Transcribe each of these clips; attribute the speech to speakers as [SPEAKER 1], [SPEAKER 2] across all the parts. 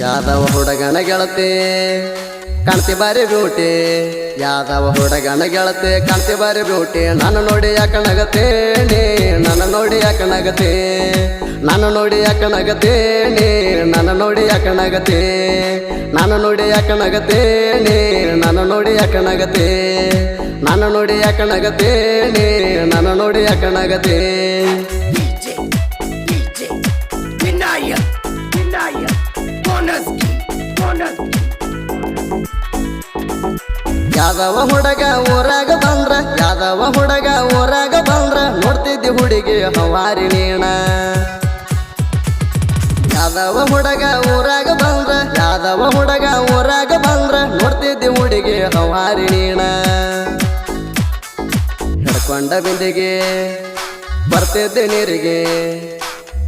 [SPEAKER 1] ಯಾದವ ಹುಡುಗನ ಗೆಳತಿ, ಕಾಣ್ತಿ ಬಾರಿ ಬ್ಯೂಟಿ ಯಾದವ ಹುಡುಗನ ಗೆಳತಿ, ಕಾಣ್ತಿ ಬಾರಿ ಬ್ಯೂಟಿ ನನ್ನ ನೋಡಿ ಯಾಕ ನಗತೇನೆ ನನ್ನ ನೋಡಿ ಯಾಕ ನಗತೆ ನಾನು ನೋಡಿ ಯಾಕ ನಗತೇನೆ ನನ್ನ ನೋಡಿ ಯಾಕ ನಗತೆ ನಾನು ನೋಡಿ ಯಾಕ ನಗತೇನೆ ನನ್ನ ನೋಡಿ ಯಾಕ ನಗತೆ ನಾನು ನೋಡಿ ಯಾಕ ನಗತೇನೆ ನನ್ನ ನೋಡಿ ಯಾಕ ಯಾದವ ಹುಡುಗ ಊರಾಗ ಬಂದ್ರ, ಯಾದವ ಹುಡುಗ ಊರಾಗ ಬಂದ್ರ, ನೋಡ್ತಿದ್ದಿ ಹುಡುಗಿ ಹವಾರಿ ನೀಣ ಯಾದವ ಹುಡುಗ ಊರಾಗ ಬಂದ್ರ, ಯಾದವ ಹುಡುಗ ಊರಾಗ ಬಂದ್ರ, ನೋಡ್ತಿದ್ದಿ ಹುಡುಗಿ ಹವಾರಿ ನೀಣ ಹಿಡ್ಕೊಂಡ ಬಿಂದಿಗೆ ಬರ್ತಿದ್ದೆ ನೀರಿಗೆ.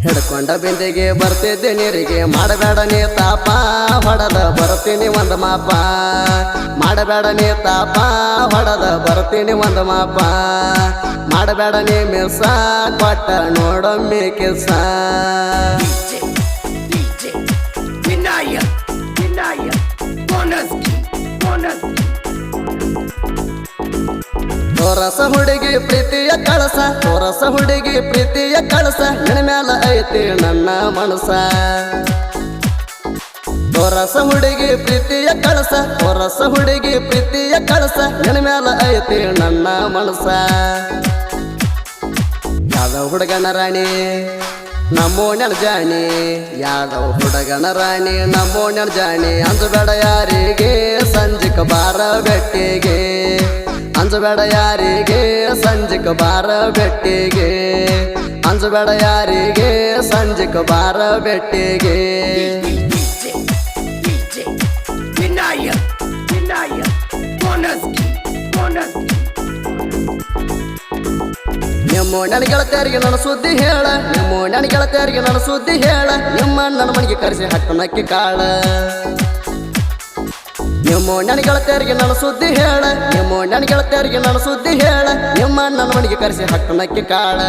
[SPEAKER 1] ಹಿಡ್ಕೊಂಡ ಬಿಂದಿಗೆ ಬರ್ತಿದ್ದೆ ನೀರಿಗೆ, ಮಾಡಬೇಡ ನೀ ತಾಪ. ಒಂದು ಮಾಪ. ಮಾಡಬೇಡ ನೀ ತಾಪ ಹೊಡದ ಬರ್ತೀನಿ ಒಂದು ಮಾಪ. ಮಾಡಬೇಡ ನೀ ಮಿಸ ಕೊಟ್ಟ ನೋಡೊಮ್ಮೆ
[SPEAKER 2] ಕೆಲಸ.
[SPEAKER 1] ತೋರಸ ಹುಡುಗಿ ಪ್ರೀತಿಯ ಕಳಸ ತೋರಸ ಹುಡುಗಿ ಪ್ರೀತಿಯ ಕಳಸ ನನ್ನ ಮ್ಯಾಲ ಐತಿ ನನ್ನ ಮನಸ. ತೋರಸ ಹುಡುಗಿ ಪ್ರೀತಿಯ ಕಳಸ, ಹೊರಸ ಹುಡುಗಿ ಪ್ರೀತಿಯ ಕಳಸ, ನಿನ್ನ ಮ್ಯಾಲ ಐತಿ ನನ್ನ ಮನಸ. ಯಾದವ ಹುಡುಗನ ರಾಣಿ ನಮ್ಮೋ ನೆನ ಜಾಣಿ, ಯಾದವ ಹುಡುಗನ ರಾಣಿ ನಮ್ಮೋ ನೆನ ಜಾಣಿ, ಅಂಜಬೇಡ ಯಾರಿಗೆ ಸಂಜಿಕ ಬಾರ ಬೆಟ್ಟಿಗೆ. ಅಂಜಬೇಡ ಯಾರಿಗೆ ಸಂಜಿಕ ಬಾರ ಬೆಟ್ಟಿಗೆ. ಅಂಜಬೇಡ ಯಾರಿಗೆ ಸಂಜಿಕ ಬಾರ ಬೆಟ್ಟಿಗೆ.
[SPEAKER 2] Bonaski, Bonaski.
[SPEAKER 1] ನಿಮ್ಮ ನನ್ನ ಗೆಳತಿಯರಿಗೆ ನನ್ನ ಸುದ್ದಿ ಹೇಳ. ನಿಮ್ಮ ನನ್ನ ಗೆಳತಿಯರಿಗೆ ನನ್ನ ಸುದ್ದಿ ಹೇಳ. ನಿಮ್ಮ ನನ್ನ ಮನೆಗೆ ಕರೆಸಿ ಹಟ್ಟನಕ್ಕಿ ಕಾಳ. ನಿಮ್ಮ ನನ್ನ ಗೆಳತಿಯರಿಗೆ ನನ್ನ ಸುದ್ದಿ ಹೇಳ. ನಿಮ್ಮ ನನ್ನ ಗೆಳತಿಯರಿಗೆ ನನ್ನ ಸುದ್ದಿ ಹೇಳ. ನಿಮ್ಮ ನನ್ನ ಮನೆಗೆ ಕರೆಸಿ ಹಟ್ಟನಕ್ಕಿ ಕಾಳ.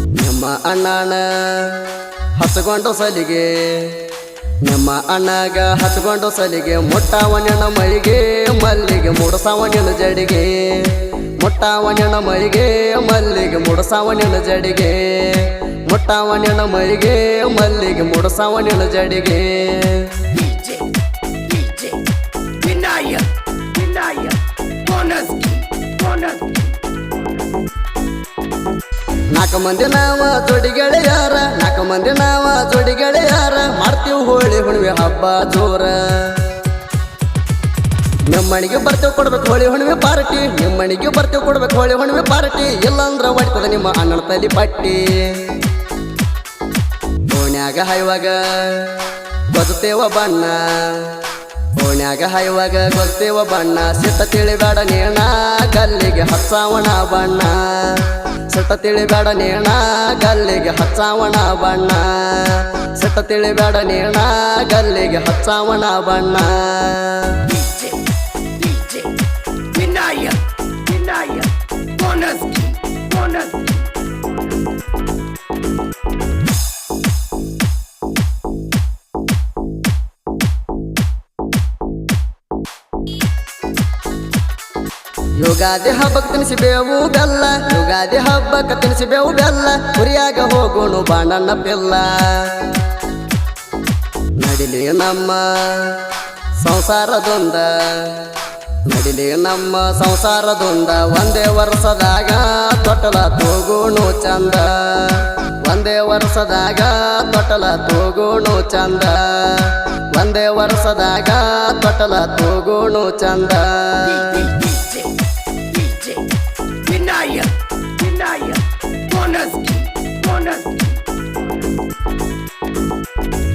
[SPEAKER 1] ನಿಮ್ಮ ಅಣ್ಣನ ಹಸಗೊಂಡು ಸಲಿಗೆ ನಿಮ್ಮ ಅಣ್ಣಗ ಹಚ್ಕೊಂಡು ಸಲಿಗೆ ಮುಟ್ಟಾವಣ್ಣ ಮಳಿಗೆ ಮಲ್ಲಿಗೆ ಮುಡಸಾವಣ್ಣ ಜಡಿಗೆ. ಮುಟ್ಟಾವಣ್ಣ ಮಳಿಗೆ ಮಲ್ಲಿಗೆ ಮುಡಸಾವಣ್ಣ ಜಡಿಗೆ. ಮುಟ್ಟಾವಣ್ಣ ಮಳಿಗೆ ಮಲ್ಲಿಗೆ ಮುಡಸಾವಣ್ಣ ಜಡಿಗೆ.
[SPEAKER 2] ವಿನಾಯ DJ,
[SPEAKER 1] ನಾಲ್ಕು ಮಂದಿ ನಾವ, ಜೋಡಿ ಗೆಳೆಯಾರ. ನಾಲ್ಕು ಮಂದಿ ನಾವ, ಜೋಡಿ ಗೆಳೆಯಾರ. ಮಾಡ್ತೀವಿ ಹೋಳಿ ಹುಣ್ಣಿಮೆ ಹಬ್ಬ ಜೋರ. ನಿಮ್ಮಣಿಗೆ ಬರ್ತೇವೆ ಕೊಡ್ಬೇಕು ಹೋಳಿ ಹುಣ್ಣಿಮೆ ಪಾರ್ಟಿ. ನಿಮ್ಮಣಿಗೆ ಬರ್ತೇವೆ ಕೊಡ್ಬೇಕು ಹೋಳಿ ಹುಣ್ಣಿಮೆ ಪಾರ್ಟಿ. ಇಲ್ಲಾಂದ್ರ ಹೊಡ್ತದ ನಿಮ್ಮ ಅಣ್ಣನ ತಲೆ ಪಟ್ಟಿ. ಓಣ್ಯಾಗ ಹಾಯುವಾಗ ಬದುತ್ತೇವ ಬಣ್ಣ. ಓಣ್ಯಾಗ ಹಾಯುವಾಗ ಗೊತ್ತೇವ ಬಣ್ಣ. ಸಿಟ್ಟ ತಿಳಿಬೇಡ ನೇಣ ಕಲ್ಲಿಗೆ ಹಸಾವಣ ಬಣ್ಣ. ಸಿಟ್ಟ ತಿಳಿಬೇಡ ನೀಣ ಗಲ್ಲಿಗೆ ಹಚ್ಚಾವಣ ಬಣ್ಣ. ಸೆಟ ತಿಳಿಬೇಡ ನೀಣ ಗಲ್ಲಿಗೆ ಹಚ್ಚಾವಣ ಬಣ್ಣ.
[SPEAKER 2] DJ, DJ, bonus Vinaya,
[SPEAKER 1] Ugadi ಹಬ್ಬಕ್ಕೆ ತಿನಿಸಿ ಬೇವು ಬೆಲ್ಲ. ಯುಗಾದಿ ಹಬ್ಬಕ್ಕೆ ತಿನಿಸಿ ಬೇವು ಬೆಲ್ಲ. ಕುರಿಯಾಗ ಹೋಗೋಣ ಬಾಣಣ್ಣ ಬೆಲ್ಲ. ನಡಿಲಿ ನಮ್ಮ ಸಂಸಾರದೊಂದ. ನಡಿಲಿ ನಮ್ಮ ಸಂಸಾರದೊಂದ. ಒಂದೇ ವರ್ಷದಾಗ ತೊಟ್ಟಲ ತೋಗೋಣ ಚಂದ. ಒಂದೇ ವರ್ಷದಾಗ ತೊಟ್ಟಲ ತೋಗೋಣ ಚಂದ. ಒಂದೇ ವರ್ಷದಾಗ ತೊಟ್ಟಲ ತೋಗೋಣ ಚಂದ.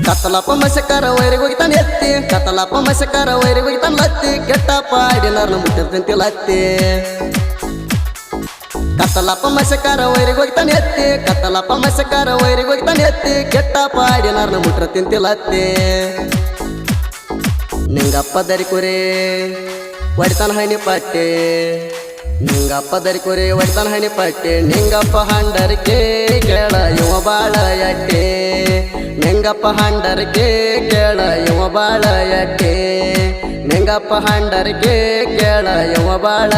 [SPEAKER 1] ಕತ್ತಲಪ್ಪ ಮಸಕಾರ ವೈರಿ ಹೋಗಿತಾನೆ ಎತ್ತಿ. ಕತ್ತಲಪ್ಪ ಮಸಕಾರ ವೈರಿ ಹೋಗಿತಾನೆ ಲತ್ತಿ. ಕೆಟ್ಟ ಪಾಡಿನಾರ್ನ ಮುಟ್ಟಿರ್ತಂತಿ ಲತ್ತಿ. ಕತ್ತಲಪ್ಪ ಮಸಕಾರ ವೈರಿಗೆ ಹೋಗಿತಾನೆ ಎತ್ತಿ. ಕತ್ತಲಪ್ಪ ಮಸಕಾರ ವೈರಿ ಹೋಗಿತಾನೆ ಎತ್ತಿ. ಕೆಟ್ಟ ಪಾಡಿನಾರ್ನ ಮುಟ್ರ ತಿಂತಿ ಲತ್ತಿ. ನಿಂಗಪ್ಪ ದರಿ ಕುರಿ ಒಡಿತಾನ ಹೈನಿ ಪಟ್ಟೆ. ನಿಂಗಪ್ಪ ದರಿ ಕುರಿ ಒಡಿತಾನ ಹೈನಿ ಪಟ್ಟೆ. ನಿಂಗಪ್ಪ ಹಂಡರಿಕೆ ಕೇಳ ಯುವ ಬಾಳ ಎಟ್ಟೆ. ನಿಂಗಪ್ಪ ಹಂಡರ್ಗೆ ಕೇಳ ಯುವ ಬಾಳ ಎಟ್ಟೆ ನಿಂಗಪ್ಪ ಹಂಡರ್ಗೆ ಕೇಳ ಇವ ಬಾಳ.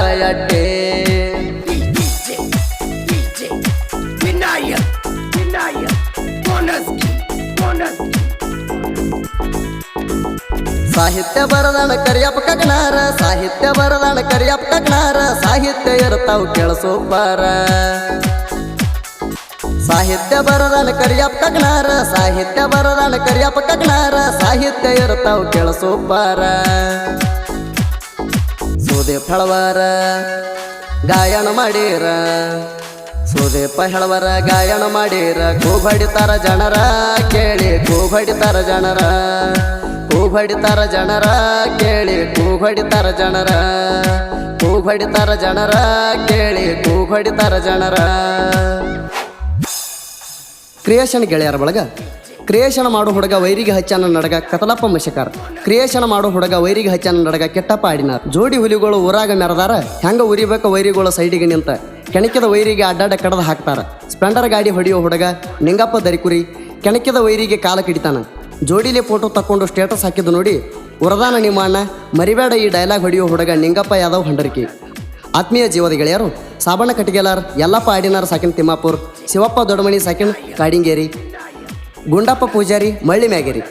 [SPEAKER 1] ಸಾಹಿತ್ಯ ಬರದಾನ ಕರಿಯಪ್ಪ ಕಗ್ನಾರ, ಸಾಹಿತ್ಯ ಬರದಾನ ಕರಿಯಪ್ಪ ಕಗ್ನಾರ, ಸಾಹಿತ್ಯ ಇರ್ತಾವ್ ಕೇಳಸೋ ಸಾಹಿತ್ಯ ಬರದಾನ ಕರಿಯಪ್ಪ ಕಗ್ನಾರ, ಸಾಹಿತ್ಯ ಬರದಾನ ಕರಿಯಪ್ಪ ಕಗ್ನಾರ, ಸಾಹಿತ್ಯ ಇರ್ತಾವ್ ಕೇಳಸೋ ಬಾರ. ಸೋದೆ ಫಳವಾರ ಗಾಯನ ಮಾಡೀರ. ಸುದೀಪ ಹೆಳವರ ಗಾಯನ ಮಾಡೀರ. ಕೂಬಡಿತಾರ ಜನರ ಕೇಳಿ, ಕೂಬಡಿತಾರ ಜನರ. ಕೂಬಡಿತಾರ ಜನರ ಕೇಳಿ, ಕೂಬಡಿತಾರ ಜನರ. ಕೂಬಡಿತಾರ ಜನರ ಕೇಳಿ, ಕೂಬಡಿತಾರ ಜನರ. ಕ್ರಿಯೇಷನ್ ಗೆಳೆಯರ ಬಳಗ. ಕ್ರಿಯೇಷನ್ ಮಾಡೋ ಹುಡುಗ ವೈರಿಗೆ ಹಚ್ಚಾನ ನಡಗ ಕತಲಪ್ಪ ಮಶಕಾರ ಕ್ರಿಯೇಷನ್ ಮಾಡೋ ಹುಡುಗ ವೈರಿಗೆ ಹಚ್ಚಾನ ನಡಗ ಕೆಟ್ಟಪ್ಪ ಆಡಿನಾರ. ಜೋಡಿ ಹುಲಿಗಳು ಊರಾಗ ಮೆರದಾರ, ಹೆಂಗ ಉರಿಬೇಕ ವೈರಿಗಳು ಸೈಡಿಗೆ ನಿಂತ. ಕೆಣಕಿದ ವೈರಿಗೆ ಅಡ್ಡಾಡ ಕಡದ ಹಾಕ್ತಾರ. ಸ್ಪ್ಲೆಂಡರ್ ಗಾಡಿ ಹೊಡೆಯೋ ಹುಡುಗ ನಿಂಗಪ್ಪ ದರಿಕುರಿ, ಕೆಣಕಿದ ವೈರಿಗೆ ಕಾಲ ಕಿಡಿತಾನ. ಜೋಡಿಲಿ ಫೋಟೋ ತಕ್ಕೊಂಡು ಸ್ಟೇಟಸ್ ಹಾಕಿದ್ದು ನೋಡಿ, ವರದಾನ ನಿಮ್ಮ ಅಣ್ಣ ಮರಿಬೇಡ ಈ ಡೈಲಾಗ್ ಹೊಡೆಯೋ ಹುಡುಗ ನಿಂಗಪ್ಪ ಯಾದವ್ ಹಂಡರ್ಕಿ. ಆತ್ಮೀಯ ಜೀವದ ಗೆಳೆಯರು ಸಾಬಣ್ಣ ಕಟ್ಟಿಗೆಲಾರ್ ಯಲ್ಲಪ್ಪ ಆಡಿನಾರ್ ಸಾಕಿನ್ ತಿಮ್ಮಾಪುರ್ ಶಿವಪ್ಪ ದೊಡ್ಡಮಣಿ ಸಾಕಿನ್ ಕಾಡಿಂಗೇರಿ ಗುಂಡಪ್ಪ ಪೂಜಾರಿ ಮಳ್ಳಿ ಮ್ಯಾಗೇರಿ.